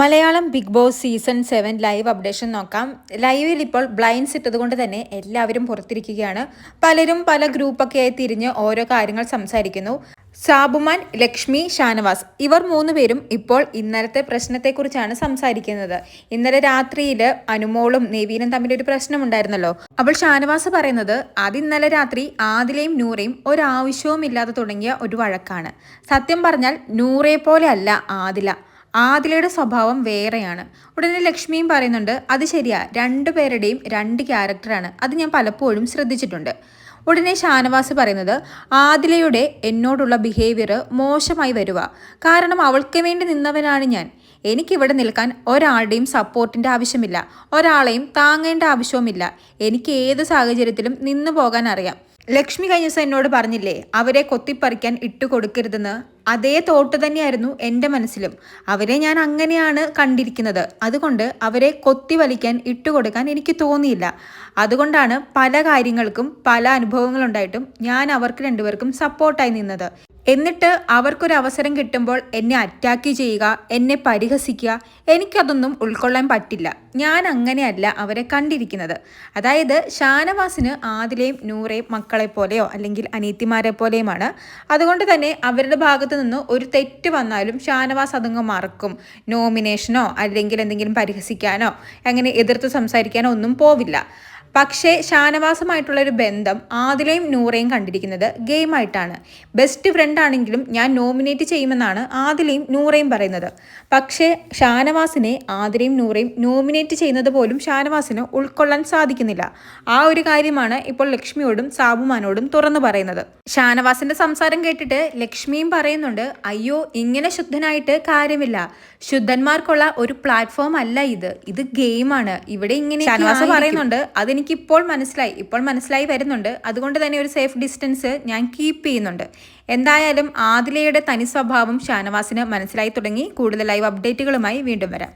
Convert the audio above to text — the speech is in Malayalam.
Malayalam big boss season seven live updation നോക്കാം. ലൈവിൽ ഇപ്പോൾ ബ്ലൈൻഡ്സ് ഇട്ടതുകൊണ്ട് തന്നെ എല്ലാവരും പുറത്തിരിക്കുകയാണ്. പലരും പല ഗ്രൂപ്പൊക്കെ ആയി തിരിഞ്ഞ് ഓരോ കാര്യങ്ങൾ സംസാരിക്കുന്നു. സാബുമാൻ ലക്ഷ്മി ഷാനവാസ് ഇവർ മൂന്നുപേരും ഇപ്പോൾ ഇന്നലത്തെ പ്രശ്നത്തെക്കുറിച്ചാണ് സംസാരിക്കുന്നത്. ഇന്നലെ രാത്രിയിൽ അനുമോളും നെവീനും തമ്മിൽ ഒരു പ്രശ്നമുണ്ടായിരുന്നല്ലോ അപ്പോൾ ഷാനവാസ് പറയുന്നത് അത് ഇന്നലെ രാത്രി ആദിലയും നൂറയും ഒരാവശ്യവും ഇല്ലാതെ തുടങ്ങിയ ഒരു വഴക്കാണ്. സത്യം പറഞ്ഞാൽ നൂറയെ പോലെ അല്ല ആദില. ആദിലയുടെ സ്വഭാവം വേറെയാണ്. ഉടനെ ലക്ഷ്മിയും പറയുന്നുണ്ട് അത് ശരിയാ രണ്ടു പേരുടെയും രണ്ട് ക്യാരക്ടറാണ്. അത് ഞാൻ പലപ്പോഴും ശ്രദ്ധിച്ചിട്ടുണ്ട്. ഉടനെ ഷാനവാസ് പറയുന്നത് ആദിലയുടെ എന്നോടുള്ള ബിഹേവിയർ മോശമായി വരുക കാരണം അവൾക്ക് വേണ്ടി നിന്നവനാണ് ഞാൻ. എനിക്കിവിടെ നിൽക്കാൻ ഒരാളുടെയും സപ്പോർട്ടിന്റെ ആവശ്യമില്ല. ഒരാളെയും താങ്ങേണ്ട ആവശ്യവുമില്ല. എനിക്ക് ഏത് സാഹചര്യത്തിലും നിന്നു പോകാൻ അറിയാം. ലക്ഷ്മി കഴിഞ്ഞ എന്നോട് പറഞ്ഞില്ലേ അവരെ കൊത്തിപ്പറിക്കാൻ ഇട്ടു കൊടുക്കരുതെന്ന്? അതേ തോട്ട് തന്നെയായിരുന്നു എന്റെ മനസ്സിലും. അവരെ ഞാൻ അങ്ങനെയാണ് കണ്ടിരിക്കുന്നത്. അതുകൊണ്ട് അവരെ കൊത്തി വലിക്കാൻ ഇട്ടുകൊടുക്കാൻ എനിക്ക് തോന്നിയില്ല. അതുകൊണ്ടാണ് പല കാര്യങ്ങൾക്കും പല അനുഭവങ്ങളുണ്ടായിട്ടും ഞാൻ അവർക്ക് രണ്ടുപേർക്കും സപ്പോർട്ടായി നിന്നത്. എന്നിട്ട് അവർക്കൊരു അവസരം കിട്ടുമ്പോൾ എന്നെ അറ്റാക്ക് ചെയ്യുക എന്നെ പരിഹസിക്കുക എനിക്കതൊന്നും ഉൾക്കൊള്ളാൻ പറ്റില്ല. ഞാൻ അങ്ങനെയല്ല അവരെ കണ്ടിരിക്കുന്നത്. അതായത് ഷാനവാസിന് ആദിലെയും നൂറേയും മക്കളെ പോലെയോ അല്ലെങ്കിൽ അനീത്തിമാരെ പോലെയുമാണ് അതുകൊണ്ട് തന്നെ അവരുടെ ഭാഗത്ത് നിന്ന് ഒരു തെറ്റ് വന്നാലും ഷാനവാസ് അതങ്ങ് മറക്കും. നോമിനേഷനോ അല്ലെങ്കിൽ എന്തെങ്കിലും പരിഹസിക്കാനോ അങ്ങനെ എതിർത്ത് സംസാരിക്കാനോ ഒന്നും പോവില്ല. പക്ഷേ ഷാനവാസുമായിട്ടുള്ള ഒരു ബന്ധം ആദിലയും നൂറയും കണ്ടിരിക്കുന്നത് ഗെയിമായിട്ടാണ്. ബെസ്റ്റ് ഫ്രണ്ട് ആണെങ്കിലും ഞാൻ നോമിനേറ്റ് ചെയ്യുമെന്നാണ് ആദിലയും നൂറയും പറയുന്നത്. പക്ഷേ ഷാനവാസിനെ ആദിലയും നൂറയും നോമിനേറ്റ് ചെയ്യുന്നത് പോലും ഷാനവാസിന് ഉൾക്കൊള്ളാൻ സാധിക്കുന്നില്ല. ആ ഒരു കാര്യമാണ് ഇപ്പോൾ ലക്ഷ്മിയോടും സാബുമാനോടും തുറന്നു പറയുന്നത്. ഷാനവാസിന്റെ സംസാരം കേട്ടിട്ട് ലക്ഷ്മിയും പറയുന്നുണ്ട് അയ്യോ ഇങ്ങനെ ശുദ്ധനായിട്ട് കാര്യമില്ല. ശുദ്ധന്മാർക്കുള്ള ഒരു പ്ലാറ്റ്ഫോം അല്ല ഇത്. ഇത് ഗെയിമാണ്. ഇവിടെ ഇങ്ങനെ ഷാനവാസ് പറയുന്നുണ്ട് അതെനിക്ക് ഇപ്പോൾ മനസ്സിലായി ഇപ്പോൾ മനസ്സിലായി വരുന്നുണ്ട്. അതുകൊണ്ട് തന്നെ ഒരു സേഫ് ഡിസ്റ്റൻസ് ഞാൻ കീപ്പ് ചെയ്യുന്നുണ്ട്. എന്തായാലും ആദിലയുടെ തനി സ്വഭാവം ഷാനവാസിന് മനസ്സിലായി തുടങ്ങി. കൂടുതൽ ലൈവ് അപ്ഡേറ്റുകളുമായി വീണ്ടും വരാം.